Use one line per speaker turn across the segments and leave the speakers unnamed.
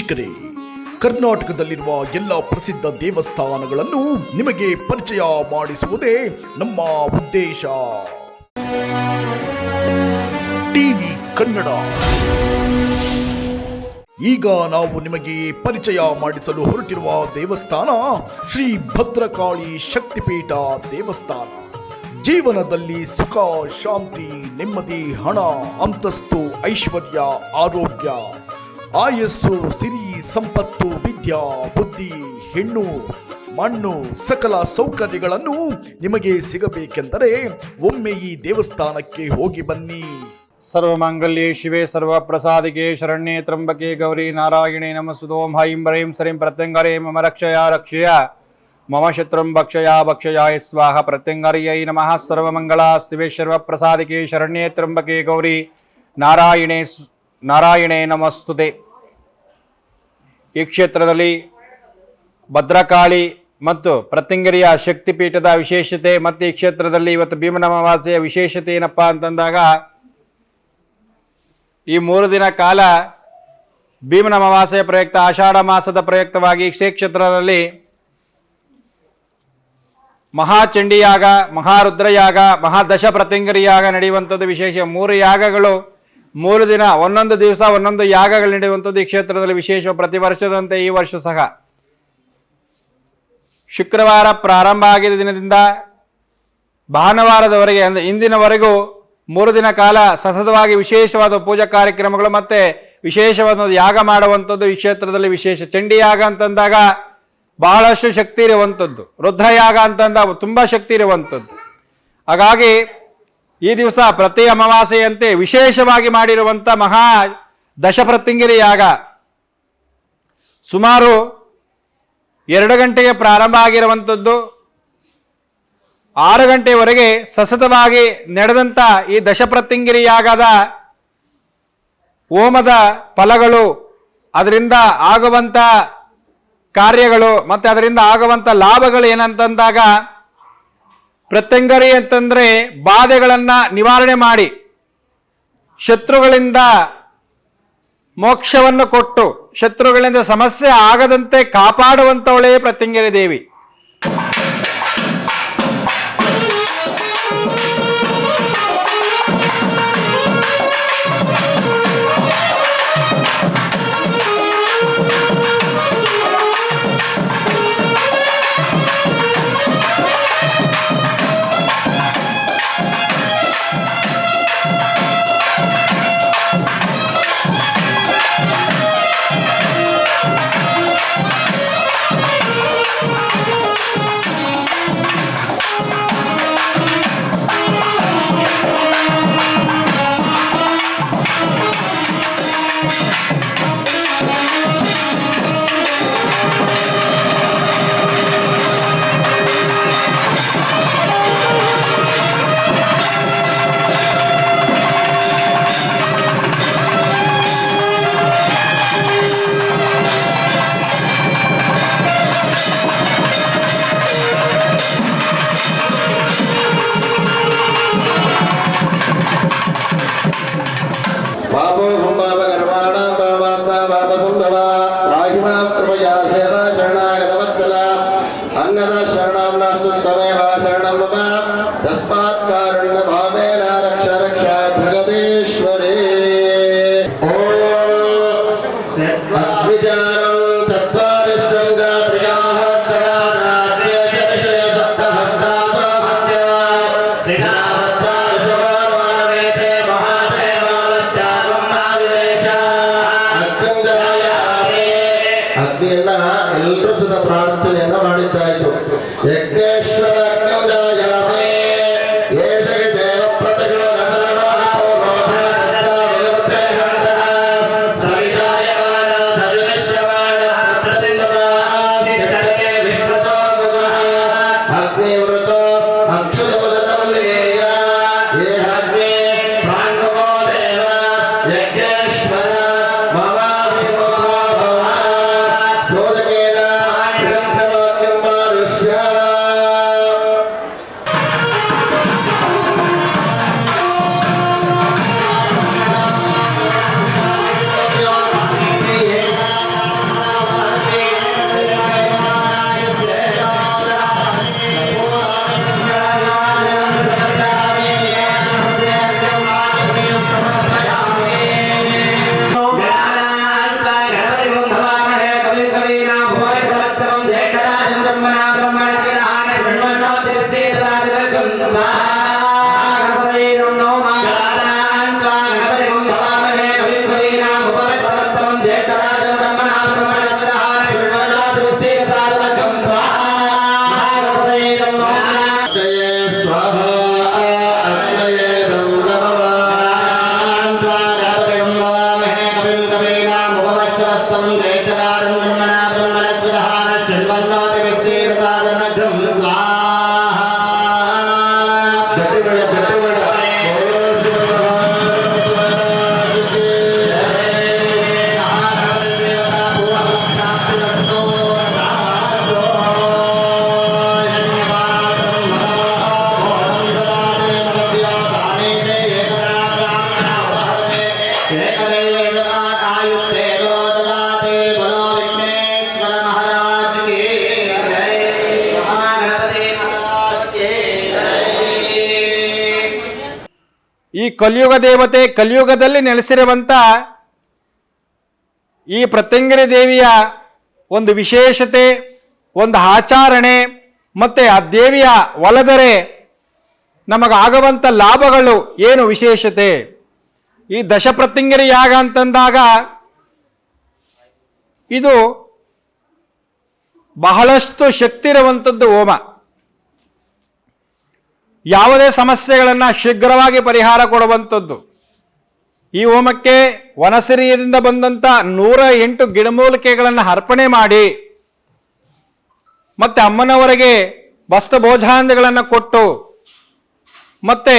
ವೀಕ್ಷಕರೇ, ಕರ್ನಾಟಕದಲ್ಲಿರುವ ಎಲ್ಲ ಪ್ರಸಿದ್ಧ ದೇವಸ್ಥಾನಗಳನ್ನು ನಿಮಗೆ ಪರಿಚಯ ಮಾಡಿಸುವುದೇ ನಮ್ಮ ಉದ್ದೇಶ. ಟಿವಿ ಕನ್ನಡ. ಈಗ ನಾವು ನಿಮಗೆ ಪರಿಚಯ ಮಾಡಿಸಲು ಹೊರಟಿರುವ ದೇವಸ್ಥಾನ ಶ್ರೀ ಭದ್ರಕಾಳಿ ಶಕ್ತಿಪೀಠ ದೇವಸ್ಥಾನ. ಜೀವನದಲ್ಲಿ ಸುಖ, ಶಾಂತಿ, ನೆಮ್ಮದಿ, ಹಣ, ಅಂತಸ್ತು, ಐಶ್ವರ್ಯ, ಆರೋಗ್ಯ ಆಯಸ್ಸು, ಸಿರಿ, ಸಂಪತ್ತು, ವಿದ್ಯಾ, ಬುದ್ಧಿ, ಹೆಣ್ಣು, ಮಣ್ಣು, ಸಕಲ ಸೌಕರ್ಯಗಳನ್ನು ನಿಮಗೆ ಸಿಗಬೇಕೆಂದರೆ ಒಮ್ಮೆ ಈ ದೇವಸ್ಥಾನಕ್ಕೆ ಹೋಗಿ ಬನ್ನಿ.
ಸರ್ವಮಾಂಗಲ್ಯೆ ಶಿವೆ, ಸರ್ವಪ್ರಸಾದಿಕೆ ಶರಣ್ಯೆ ತ್ರಂಬಕೆ ಗೌರಿ ನಾರಾಯಣೆ ನಮಸ್ತುತೋಂ ಹೈಂ ಬ್ರೈಂ ಸರಿಂ ಪ್ರತ್ಯಂಗರೇ, ಮಮ ರಕ್ಷಯ ರಕ್ಷಯ, ಮಮ ಶತ್ರುಂ ಭಕ್ಷಯ ಭಕ್ಷಯಾಯ ಸ್ವಾಹ ಪ್ರತ್ಯಂಗರ್ಯೈ ನಮಃ. ಸರ್ವಮಂಗಳಾಸ್ತಿವೆ, ಸರ್ವಪ್ರಸಾದಿಕೆ ಶರಣ್ಯೇ ತ್ರಂಬಕೆ ಗೌರಿ ನಾರಾಯಣೆ ನಾರಾಯಣೆ ನಮಸ್ತುತೆ. ಈ ಕ್ಷೇತ್ರದಲ್ಲಿ ಭದ್ರಕಾಳಿ ಮತ್ತು ಪ್ರತಿಂಗರಿಯ ಶಕ್ತಿಪೀಠದ ವಿಶೇಷತೆ ಮತ್ತು ಈ ಕ್ಷೇತ್ರದಲ್ಲಿ ಇವತ್ತು ಭೀಮನಮಾವಾಸೆಯ ವಿಶೇಷತೆ ಏನಪ್ಪ ಅಂತಂದಾಗ ಈ ಮೂರು ದಿನ ಕಾಲ ಭೀಮನ ಅಮಾವಾಸ್ಯೆಯ ಪ್ರಯುಕ್ತ ಆಷಾಢ ಮಾಸದ ಪ್ರಯುಕ್ತವಾಗಿ ಕ್ಷೇತ್ರದಲ್ಲಿ ಮಹಾಚಂಡಿಯಾಗ ಮಹಾರುದ್ರಯಾಗ ಮಹಾದಶ ಪ್ರತಿಂಗರಿಯಾಗ ನಡೆಯುವಂಥದ್ದು ವಿಶೇಷ ಮೂರು ಯಾಗಗಳು ಮೂರು ದಿನ, ಒಂದೊಂದು ದಿವಸ, ಒಂದೊಂದು ಯಾಗಗಳು ನಡೆಯುವಂಥದ್ದು ಈ ಕ್ಷೇತ್ರದಲ್ಲಿ ವಿಶೇಷ ಪ್ರತಿ ವರ್ಷದಂತೆ ಈ ವರ್ಷ ಸಹ. ಶುಕ್ರವಾರ ಪ್ರಾರಂಭ ಆಗಿದ ದಿನದಿಂದ ಭಾನುವಾರದವರೆಗೆ, ಅಂದರೆ ಇಂದಿನವರೆಗೂ ಮೂರು ದಿನ ಕಾಲ ಸತತವಾಗಿ ವಿಶೇಷವಾದ ಪೂಜಾ ಕಾರ್ಯಕ್ರಮಗಳು ಮತ್ತೆ ವಿಶೇಷವಾದ ಯಾಗ ಮಾಡುವಂಥದ್ದು ಈ ಕ್ಷೇತ್ರದಲ್ಲಿ ವಿಶೇಷ. ಚಂಡಿ ಯಾಗ ಅಂತಂದಾಗ ಬಹಳಷ್ಟು ಶಕ್ತಿ ಇರುವಂಥದ್ದು. ರುದ್ರಯಾಗ ಅಂತಂದಾಗ ತುಂಬ ಶಕ್ತಿ ಇರುವಂಥದ್ದು. ಹಾಗಾಗಿ ಈ ದಿವಸ ಪ್ರತಿ ಅಮಾವಾಸ್ಯೆಯಂತೆ ವಿಶೇಷವಾಗಿ ಮಾಡಿರುವಂಥ ಮಹಾ ದಶಪ್ರತಿಂಗಿರಿ ಯಾಗ. ಸುಮಾರು ಎರಡು ಗಂಟೆಗೆ ಪ್ರಾರಂಭ ಆಗಿರುವಂಥದ್ದು. ಆರು ಗಂಟೆವರೆಗೆ ಸತತವಾಗಿ ನಡೆದಂಥ ಈ ದಶಪ್ರತಿಂಗಿರಿ ಯಾಗದ ಹೋಮದ ಫಲಗಳು, ಅದರಿಂದ ಆಗುವಂಥ ಕಾರ್ಯಗಳು ಮತ್ತು ಅದರಿಂದ ಆಗುವಂಥ ಲಾಭಗಳು ಏನಂತಂದಾಗ ಪ್ರತ್ಯಂಗರಿ ಅಂತಂದ್ರೆ ಬಾಧೆಗಳನ್ನು ನಿವಾರಣೆ ಮಾಡಿ ಶತ್ರುಗಳಿಂದ ಮೋಕ್ಷವನ್ನು ಕೊಟ್ಟು ಶತ್ರುಗಳಿಂದ ಸಮಸ್ಯೆ ಆಗದಂತೆ ಕಾಪಾಡುವಂಥವಳೇ ಪ್ರತ್ಯಂಗರಿ ದೇವಿ. ಮಾಡುತ್ತೇನೆ ಎಲ್ಲ ಮಾಡಿದ್ದಾಯಿತು. ಕಲಿಯುಗ ದೇವತೆ ಕಲಿಯುಗದಲ್ಲಿ ನೆಲೆಸಿರುವಂಥ ಈ ಪ್ರತ್ಯಂಗಿರಿ ದೇವಿಯ ಒಂದು ವಿಶೇಷತೆ, ಒಂದು ಆಚರಣೆ ಮತ್ತು ಆ ದೇವಿಯ ಒಲದರೆ ನಮಗಾಗುವಂಥ ಲಾಭಗಳು ಏನು ವಿಶೇಷತೆ? ಈ ದಶಪ್ರತ್ಯಂಗಿರಿ ಯಾಗ ಅಂತಂದಾಗ ಇದು ಬಹಳಷ್ಟು ಶಕ್ತಿ ಇರುವಂಥದ್ದು ಹೋಮ. ಯಾವುದೇ ಸಮಸ್ಯೆಗಳನ್ನು ಶೀಘ್ರವಾಗಿ ಪರಿಹಾರ ಕೊಡುವಂಥದ್ದು. ಈ ಹೋಮಕ್ಕೆ ವನಸಿರಿಯದಿಂದ ಬಂದಂಥ ನೂರ ಎಂಟು ಗಿಡಮೂಲಿಕೆಗಳನ್ನು ಅರ್ಪಣೆ ಮಾಡಿ, ಮತ್ತೆ ಅಮ್ಮನವರಿಗೆ ವಸ್ತು ಕೊಟ್ಟು, ಮತ್ತೆ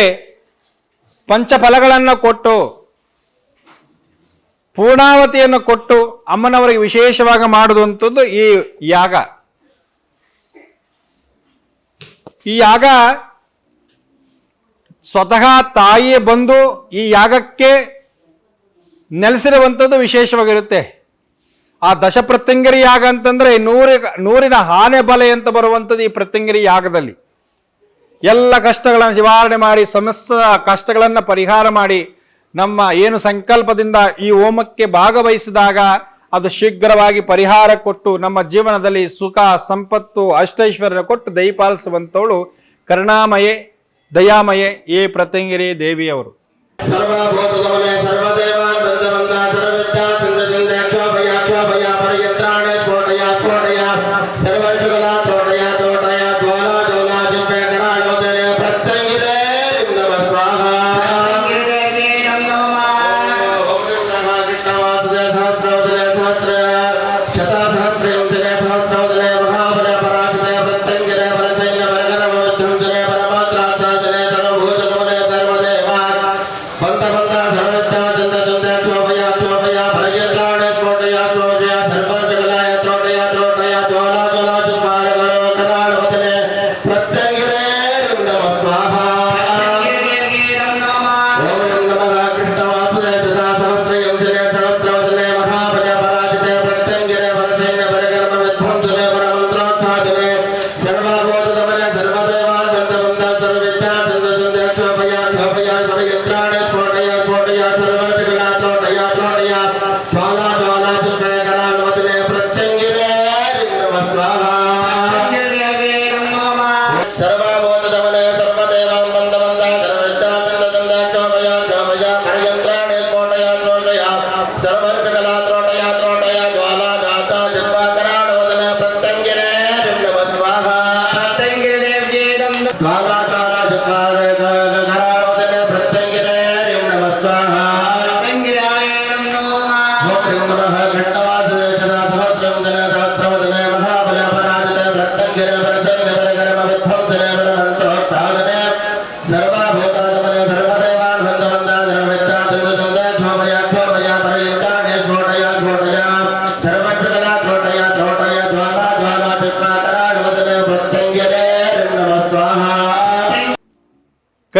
ಪಂಚಫಲಗಳನ್ನು ಕೊಟ್ಟು, ಪೂರ್ಣಾವತಿಯನ್ನು ಕೊಟ್ಟು ಅಮ್ಮನವರಿಗೆ ವಿಶೇಷವಾಗಿ ಮಾಡುವಂಥದ್ದು ಈ ಯಾಗ. ಈ ಯಾಗ ಸ್ವತಃ ತಾಯಿಯೇ ಬಂದು ಈ ಯಾಗಕ್ಕೆ ನೆಲೆಸಿರುವಂಥದ್ದು ವಿಶೇಷವಾಗಿರುತ್ತೆ. ಆ ದಶಪ್ರತ್ಯಂಗಿರಿ ಯಾಗ ಅಂತಂದ್ರೆ ನೂರಿ, ನೂರಿನ ಹಾನೆ ಬಲೆ ಅಂತ ಬರುವಂಥದ್ದು ಈ ಪ್ರತ್ಯಂಗರಿ ಯಾಗದಲ್ಲಿ. ಎಲ್ಲ ಕಷ್ಟಗಳನ್ನು ನಿವಾರಣೆ ಮಾಡಿ, ಸಮಸ್ತ ಕಷ್ಟಗಳನ್ನು ಪರಿಹಾರ ಮಾಡಿ, ನಮ್ಮ ಏನು ಸಂಕಲ್ಪದಿಂದ ಈ ಹೋಮಕ್ಕೆ ಭಾಗವಹಿಸಿದಾಗ ಅದು ಶೀಘ್ರವಾಗಿ ಪರಿಹಾರ ಕೊಟ್ಟು ನಮ್ಮ ಜೀವನದಲ್ಲಿ ಸುಖ, ಸಂಪತ್ತು, ಅಷ್ಟೈಶ್ವರ್ಯ ಕೊಟ್ಟು ದಯಪಾಲಿಸುವಂಥವಳು ಕರುಣಾಮಯೇ. ದಯಾಮಯೇ ಏ ಪ್ರತಂಗಿರಿ ದೇವಿಯವರು.
ಸರ್ವಭೂತದವನೇ ಸರ್ವದೇವಾನ್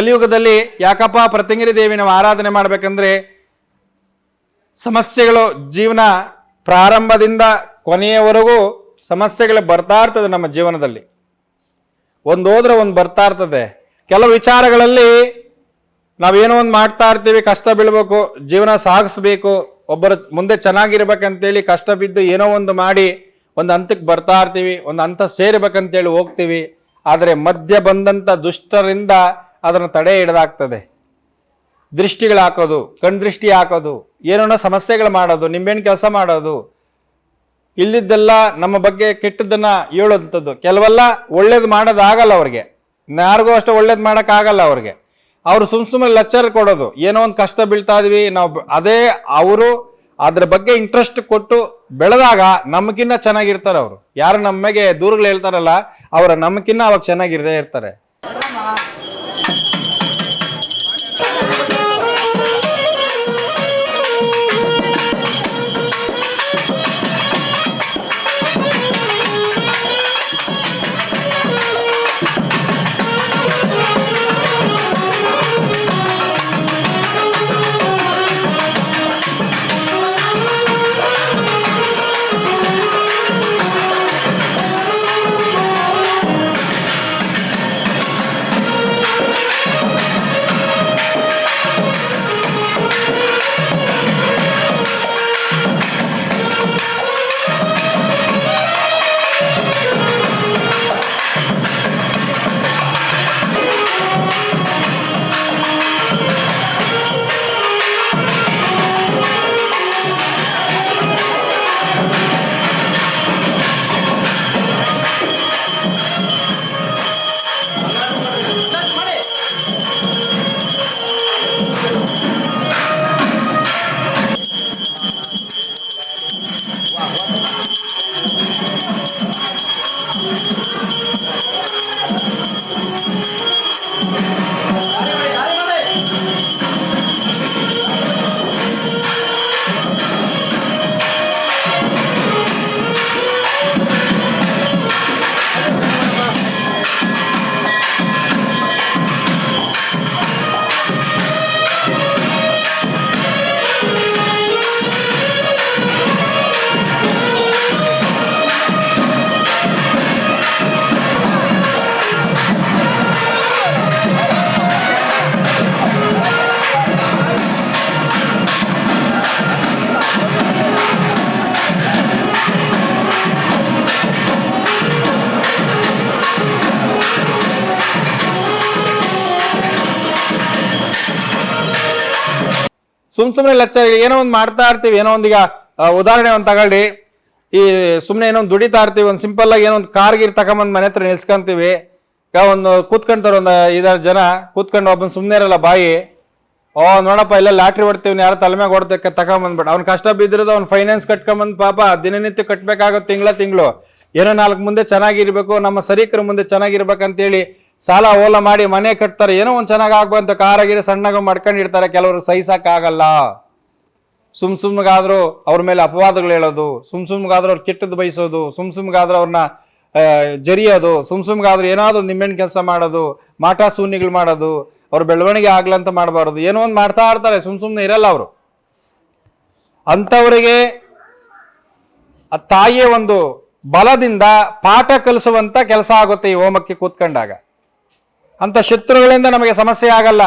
ಕಲಿಯುಗದಲ್ಲಿ ಯಾಕಪ್ಪ ಪ್ರತಿಂಗಿರಿ ದೇವಿ ನಾವು ಆರಾಧನೆ ಮಾಡಬೇಕಂದ್ರೆ ಸಮಸ್ಯೆಗಳು ಜೀವನ ಪ್ರಾರಂಭದಿಂದ ಕೊನೆಯವರೆಗೂ ಸಮಸ್ಯೆಗಳು ಬರ್ತಾ ಇರ್ತದೆ ನಮ್ಮ ಜೀವನದಲ್ಲಿ. ಒಂದು ಹೋದ್ರೆ ಒಂದು ಬರ್ತಾ ಇರ್ತದೆ. ಕೆಲವು ವಿಚಾರಗಳಲ್ಲಿ ನಾವೇನೋ ಒಂದು ಮಾಡ್ತಾ ಇರ್ತೀವಿ, ಕಷ್ಟ ಬೀಳ್ಬೇಕು, ಜೀವನ ಸಾಗಿಸ್ಬೇಕು, ಒಬ್ಬರು ಮುಂದೆ ಚೆನ್ನಾಗಿರ್ಬೇಕಂತೇಳಿ ಕಷ್ಟ ಬಿದ್ದು ಏನೋ ಒಂದು ಮಾಡಿ ಒಂದು ಹಂತಕ್ಕೆ ಬರ್ತಾ ಇರ್ತೀವಿ, ಒಂದು ಹಂತ ಸೇರ್ಬೇಕಂತೇಳಿ ಹೋಗ್ತೀವಿ. ಆದರೆ ಮಧ್ಯ ಬಂದಂಥ ದುಷ್ಟರಿಂದ ಅದನ್ನು ತಡೆ ಹಿಡ್ದಾಗ್ತದೆ. ದೃಷ್ಟಿಗಳು ಹಾಕೋದು ಕಣ್ದೃಷ್ಟಿ ಹಾಕೋದು ಏನೋ ಸಮಸ್ಯೆಗಳು ಮಾಡೋದು, ನಿಂಬೆಹಣ್ಣು ಕೆಲಸ ಮಾಡೋದು, ಇಲ್ಲಿದ್ದೆಲ್ಲ ನಮ್ಮ ಬಗ್ಗೆ ಕೆಟ್ಟದ್ದನ್ನು ಹೇಳೋಂಥದ್ದು. ಕೆಲವೆಲ್ಲ ಒಳ್ಳೇದು ಮಾಡೋದಾಗಲ್ಲ ಅವ್ರಿಗೆ. ಯಾರಿಗೂ ಅಷ್ಟು ಒಳ್ಳೇದು ಮಾಡೋಕ್ಕಾಗಲ್ಲ ಅವ್ರಿಗೆ. ಅವರು ಸುಮ್ಮ ಸುಮ್ಮನೆ ಲೆಕ್ಚರ್ ಕೊಡೋದು. ಏನೋ ಒಂದು ಕಷ್ಟ ಬೀಳ್ತಾ ಇದ್ವಿ, ನಾವು ಅದೇ ಅವರು ಅದ್ರ ಬಗ್ಗೆ ಇಂಟ್ರೆಸ್ಟ್ ಕೊಟ್ಟು ಬೆಳೆದಾಗ ನಮಗಿನ್ನ ಚೆನ್ನಾಗಿರ್ತಾರೆ ಅವರು. ಯಾರು ನಮಗೆ ದೂರಗಳು ಹೇಳ್ತಾರಲ್ಲ, ಅವರ ನಮಗಿನ್ನ ಅವಾಗ ಚೆನ್ನಾಗಿರದೇ ಇರ್ತಾರೆ. ಸುಮ್ ಸುಮ್ಮನೆ ಲಚ್ಚ, ಏನೋ ಒಂದು ಮಾಡ್ತಾ ಇರ್ತೀವಿ, ಏನೋ ಒಂದೀಗ ಉದಾಹರಣೆ ಒಂದು ತಗೊಳ್ಳಿ. ಈ ಸುಮ್ಮನೆ ಏನೋ ಒಂದು ದುಡಿತಾ ಇರ್ತೀವಿ, ಒಂದು ಸಿಂಪಲ್ ಆಗಿ ಏನೋ ಒಂದು ಕಾರ್ ಗೀರ್ ತಗೊಂಬಂದು ಮನೆ ಹತ್ರ ನಿಲ್ಸ್ಕೊಂತೀವಿ. ಈಗ ಒಂದು ಕೂತ್ಕೊಂತಾರೆ ಒಂದು ಐದಾರು ಜನ, ಕೂತ್ಕೊಂಡು ಒಬ್ಬನ ಸುಮ್ಮನೆ ಇರಲ್ಲ ಬಾಯಿ. ಓ, ನೋಡಪ್ಪ, ಇಲ್ಲ ಲಾಟ್ರಿ ಹೊಡ್ತೀವಿ ಯಾರು ತಲೆ ಮ್ಯಾಗ ತಗೊಂಬಂದ್ಬಿಟ್ಟು ಅವ್ನು ಕಷ್ಟ ಬಿದ್ದಿರೋದು ಅವ್ನು ಫೈನಾನ್ಸ್ ಕಟ್ಕೊಂಬಂದು ಪಾಪ, ದಿನನಿತ್ಯ ಕಟ್ಬೇಕಾಗೋ ತಿಂಗಳ ತಿಂಗಳು. ಏನೋ ನಾಲ್ಕು ಮುಂದೆ ಚೆನ್ನಾಗಿರ್ಬೇಕು, ನಮ್ಮ ಸರೀಕರ ಮುಂದೆ ಚೆನ್ನಾಗಿರ್ಬೇಕಂತೇಳಿ ಸಾಲ ಓಲ ಮಾಡಿ ಮನೆ ಕಟ್ತಾರೆ, ಏನೋ ಒಂದು ಚೆನ್ನಾಗಿ ಆಗ್ಬಂತ, ಕಾರಾಗಿರೋ ಸಣ್ಣಗ ಮಾಡ್ಕೊಂಡಿರ್ತಾರೆ ಕೆಲವರು ಸಹಿಸೋಕ್ಕಾಗಲ್ಲ ಸುಮ್ ಸುಮ್ಗಾದ್ರೂ ಅವ್ರ ಮೇಲೆ ಅಪವಾದಗಳು ಹೇಳೋದು, ಸುಮ್ ಸುಮ್ಗಾದ್ರೂ ಅವ್ರು ಕೆಟ್ಟದ್ದು ಬಯಸೋದು, ಸುಮ್ ಸುಮ್ಗಾದ್ರೂ ಅವ್ರನ್ನ ಜರಿಯೋದು, ಸುಮ್ ಸುಮ್ಗಾದ್ರೂ ಏನಾದರೂ ನಿಮ್ಮೆಣ್ಣು ಕೆಲಸ ಮಾಡೋದು, ಮಾಟ ಶೂನ್ಯಗಳು ಮಾಡೋದು, ಅವ್ರ ಬೆಳವಣಿಗೆ ಆಗ್ಲಂತ ಮಾಡಬಾರ್ದು, ಏನೋ ಒಂದು ಮಾಡ್ತಾ ಇರ್ತಾರೆ, ಸುಮ್ ಸುಮ್ಮನೆ ಇರಲ್ಲ ಅವರು. ಅಂಥವರಿಗೆ ಆ ತಾಯಿಯ ಒಂದು ಬಲದಿಂದ ಪಾಠ ಕಲಿಸುವಂತ ಕೆಲಸ ಆಗುತ್ತೆ ಈ ಹೋಮಕ್ಕೆ ಕೂತ್ಕೊಂಡಾಗ. ಅಂತ ಶತ್ರುಗಳಿಂದ ನಮಗೆ ಸಮಸ್ಯೆ ಆಗಲ್ಲ.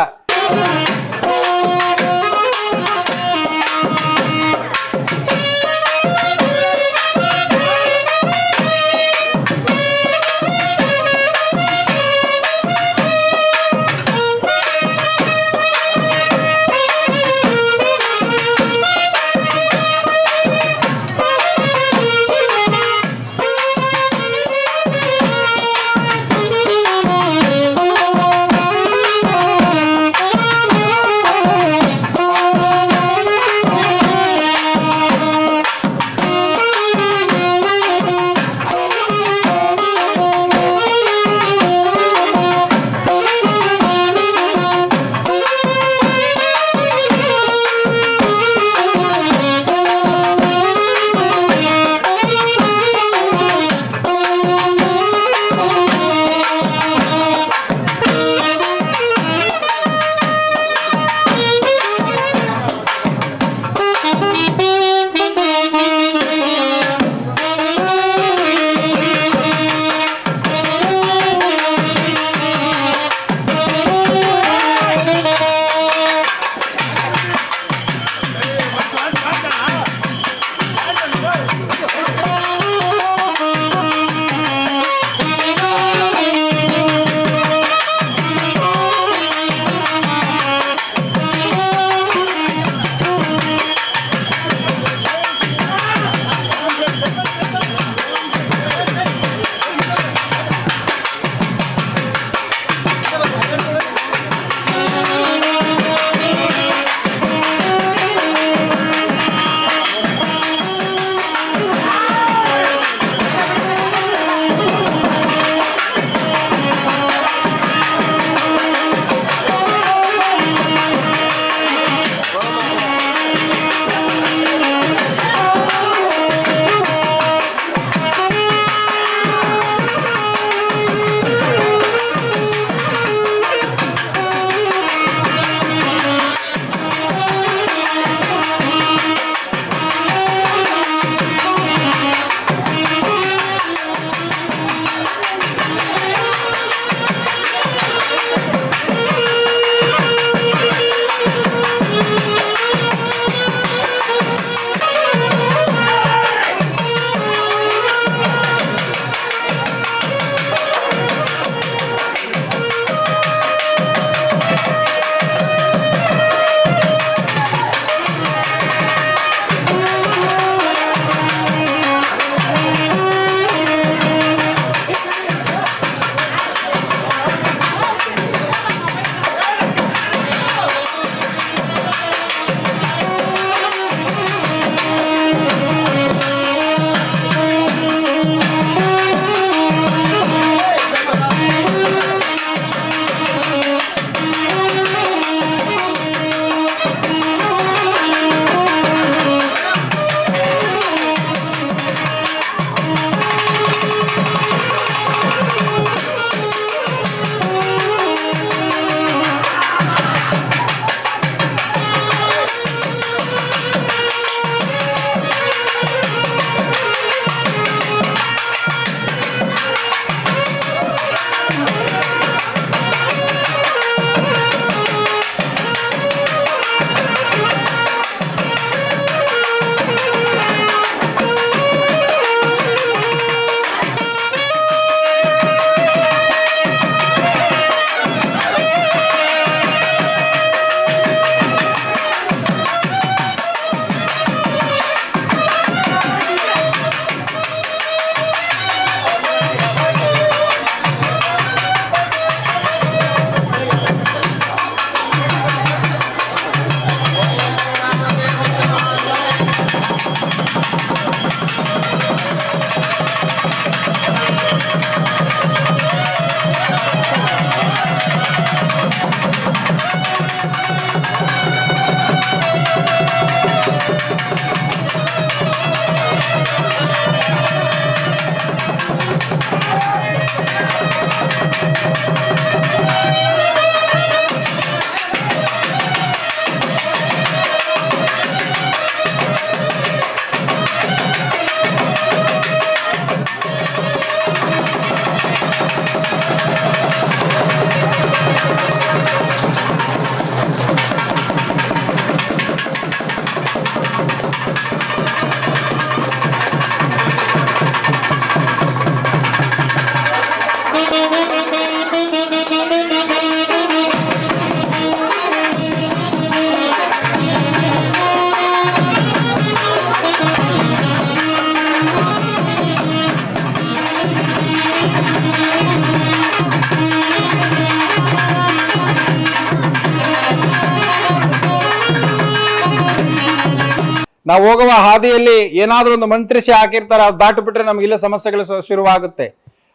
ನಾವು ಹೋಗುವ ಹಾದಿಯಲ್ಲಿ ಏನಾದರೂ ಒಂದು ಮಂತ್ರಿಸಿ ಹಾಕಿರ್ತಾರೆ, ಅದು ದಾಟು ಬಿಟ್ರೆ ಇಲ್ಲೇ ಸಮಸ್ಯೆಗಳು ಶುರುವಾಗುತ್ತೆ.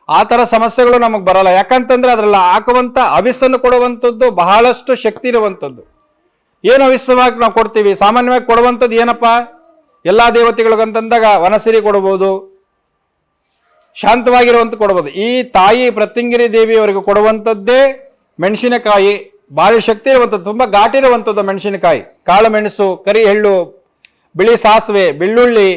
ಆ ಥರ ಸಮಸ್ಯೆಗಳು ನಮಗೆ ಬರಲ್ಲ. ಯಾಕಂತಂದ್ರೆ ಅದರಲ್ಲಿ ಹಾಕುವಂಥ ಅವಿಸನ್ನು ಕೊಡುವಂಥದ್ದು ಬಹಳಷ್ಟು ಶಕ್ತಿ ಇರುವಂಥದ್ದು. ಏನು ಅವಿಸವಾಗಿ ನಾವು ಕೊಡ್ತೀವಿ? ಸಾಮಾನ್ಯವಾಗಿ ಕೊಡುವಂಥದ್ದು ಏನಪ್ಪ? ಎಲ್ಲ ದೇವತೆಗಳಿಗಂತಂದಾಗ ವನಸಿರಿ ಕೊಡ್ಬೋದು, ಶಾಂತವಾಗಿರುವಂತ ಕೊಡ್ಬೋದು. ಈ ತಾಯಿ ಪ್ರತಿಂಗಿರಿ ದೇವಿಯವರಿಗೆ ಕೊಡುವಂಥದ್ದೇ ಮೆಣಸಿನಕಾಯಿ. ಭಾರಿ ಶಕ್ತಿ ಇರುವಂಥದ್ದು, ತುಂಬ ಘಾಟಿ ಇರುವಂಥದ್ದು ಮೆಣಸಿನಕಾಯಿ. ಕಾಳು, ಮೆಣಸು, ಕರಿ, ಎಳ್ಳು ಬಿಳಿ ಸಾಸಿವೆ, ಬೆಳ್ಳುಳ್ಳಿ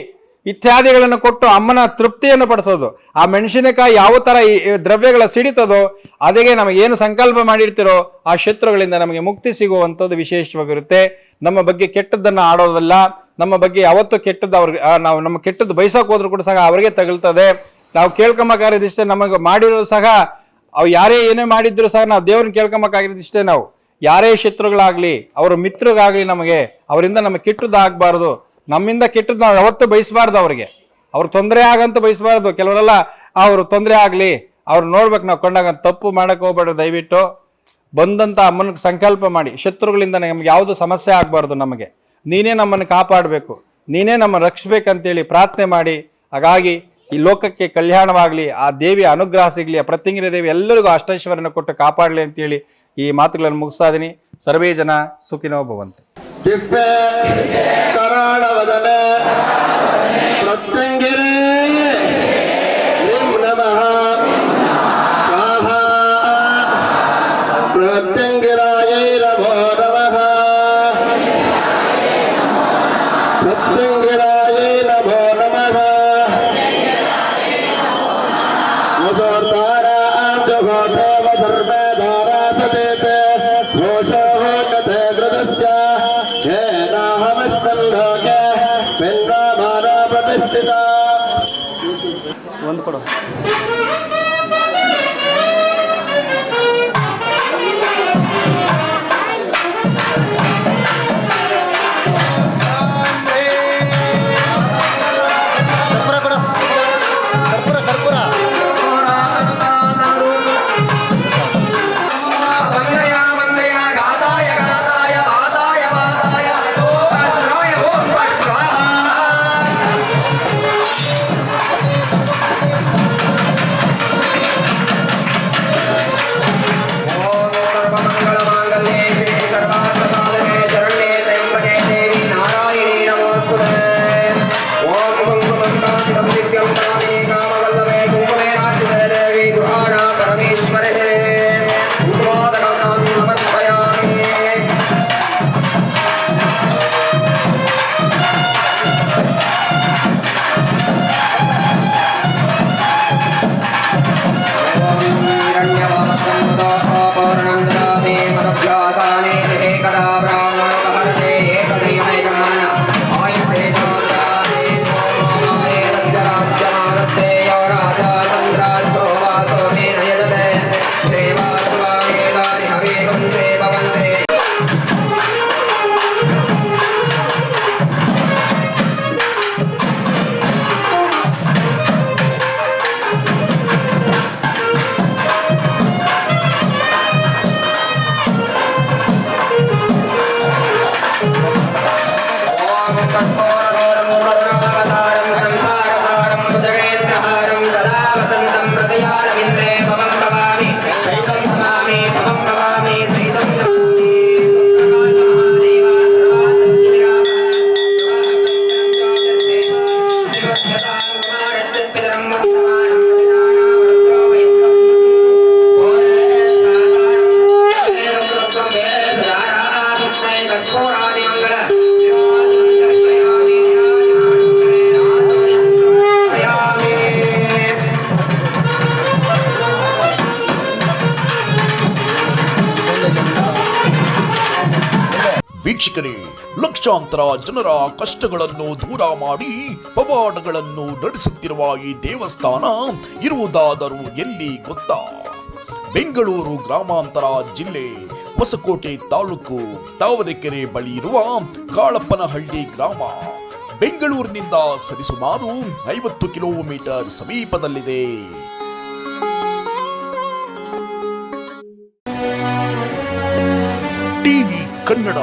ಇತ್ಯಾದಿಗಳನ್ನು ಕೊಟ್ಟು ಅಮ್ಮನ ತೃಪ್ತಿಯನ್ನು ಪಡಿಸೋದು. ಆ ಮೆಣಸಿನಕಾಯಿ ಯಾವ ಥರ ಈ ದ್ರವ್ಯಗಳ ಸಿಡಿತದೋ ಅದಕ್ಕೆ ನಮಗೆ ಏನು ಸಂಕಲ್ಪ ಮಾಡಿರ್ತೀರೋ, ಆ ಶತ್ರುಗಳಿಂದ ನಮಗೆ ಮುಕ್ತಿ ಸಿಗುವಂಥದ್ದು ವಿಶೇಷವಾಗಿರುತ್ತೆ. ನಮ್ಮ ಬಗ್ಗೆ ಕೆಟ್ಟದ್ದನ್ನು ಆಡೋದಲ್ಲ. ನಮ್ಮ ಬಗ್ಗೆ ಯಾವತ್ತೂ ಕೆಟ್ಟದ್ದು ಅವ್ರಿಗೆ ನಾವು ನಮ್ಮ ಕೆಟ್ಟದ್ದು ಬಯಸೋಕೆ ಹೋದ್ರು ಕೂಡ ಸಹ ಅವರಿಗೆ ತಗಲ್ತದೆ. ನಾವು ಕೇಳ್ಕೊಂಬಕಾಗಿರೋದಿಷ್ಟೇ ನಮಗೆ ಮಾಡಿರೋದು ಸಹ, ಅವು ಯಾರೇ ಏನೇ ಮಾಡಿದ್ರು ಸಹ ನಾವು ದೇವ್ರನ್ನ ಕೇಳ್ಕೊಂಬಕಾಗಿರೋದಿಷ್ಟೇ ನಾವು. ಯಾರೇ ಶತ್ರುಗಳಾಗ್ಲಿ, ಅವ್ರ ಮಿತ್ರಗಾಗ್ಲಿ ನಮಗೆ, ಅವರಿಂದ ನಮಗೆ ಕೆಟ್ಟದ್ದು ಆಗ್ಬಾರ್ದು ನಮ್ಮಿಂದ ಕೆಟ್ಟದ್ದು ನಾವು ಯಾವತ್ತೂ ಬಯಸಬಾರ್ದು ಅವ್ರಿಗೆ. ಅವ್ರ ತೊಂದರೆ ಆಗಂತ ಬಯಸಬಾರ್ದು. ಕೆಲವರೆಲ್ಲ ಅವರು ತೊಂದರೆ ಆಗಲಿ ಅವ್ರು ನೋಡ್ಬೇಕು, ನಾವು ಕೊಂಡಾಗ ತಪ್ಪು ಮಾಡೋಕೆ ಹೋಗ್ಬೇಡ್ರಿ ದಯವಿಟ್ಟು. ಬಂದಂತ ಅಮ್ಮನ ಸಂಕಲ್ಪ ಮಾಡಿ. ಶತ್ರುಗಳಿಂದ ನಮ್ಗೆ ಯಾವುದು ಸಮಸ್ಯೆ ಆಗಬಾರ್ದು ನಮಗೆ. ನೀನೇ ನಮ್ಮನ್ನು ಕಾಪಾಡಬೇಕು. ನೀನೇ ನಮ್ಮ ರಕ್ಷಬೇಕಂತೇಳಿ ಪ್ರಾರ್ಥನೆ ಮಾಡಿ. ಹಾಗಾಗಿ, ಈ ಲೋಕಕ್ಕೆ ಕಲ್ಯಾಣವಾಗಲಿ, ಆ ದೇವಿಯ ಅನುಗ್ರಹ ಸಿಗಲಿ, ಆ ಪ್ರತಿಂಗಿರ ದೇವಿ ಎಲ್ಲರಿಗೂ ಅಷ್ಟೈಶ್ವರ್ಯನ ಕೊಟ್ಟು ಕಾಪಾಡಲಿ ಅಂತೇಳಿ ಈ ಮಾತುಗಳನ್ನು ಮುಗಿಸ್ತಾ ಇದೀನಿ ಸರ್ವೇ ಜನ ಸುಖಿನೋ ಭವಂತು.
ವೀಕ್ಷಕರೇ, ಲಕ್ಷಾಂತರ ಜನರ ಕಷ್ಟಗಳನ್ನು ದೂರ ಮಾಡಿ ಪವಾಡಗಳನ್ನು ನಡೆಸುತ್ತಿರುವ ಈ ದೇವಸ್ಥಾನ ಇರುವುದಾದರೂ ಎಲ್ಲಿ ಗೊತ್ತಾ? ಬೆಂಗಳೂರು ಗ್ರಾಮಾಂತರ ಜಿಲ್ಲೆ ಹೊಸಕೋಟೆ ತಾಲೂಕು ತಾವರೆಕೆರೆ ಬಳಿ ಇರುವ ಕಾಳಪ್ಪನಹಳ್ಳಿ ಗ್ರಾಮ. ಬೆಂಗಳೂರಿನಿಂದ ಸರಿಸುಮಾರು ಐವತ್ತು ಕಿಲೋಮೀಟರ್ ಸಮೀಪದಲ್ಲಿದೆ. ಟಿವಿ ಕನ್ನಡ.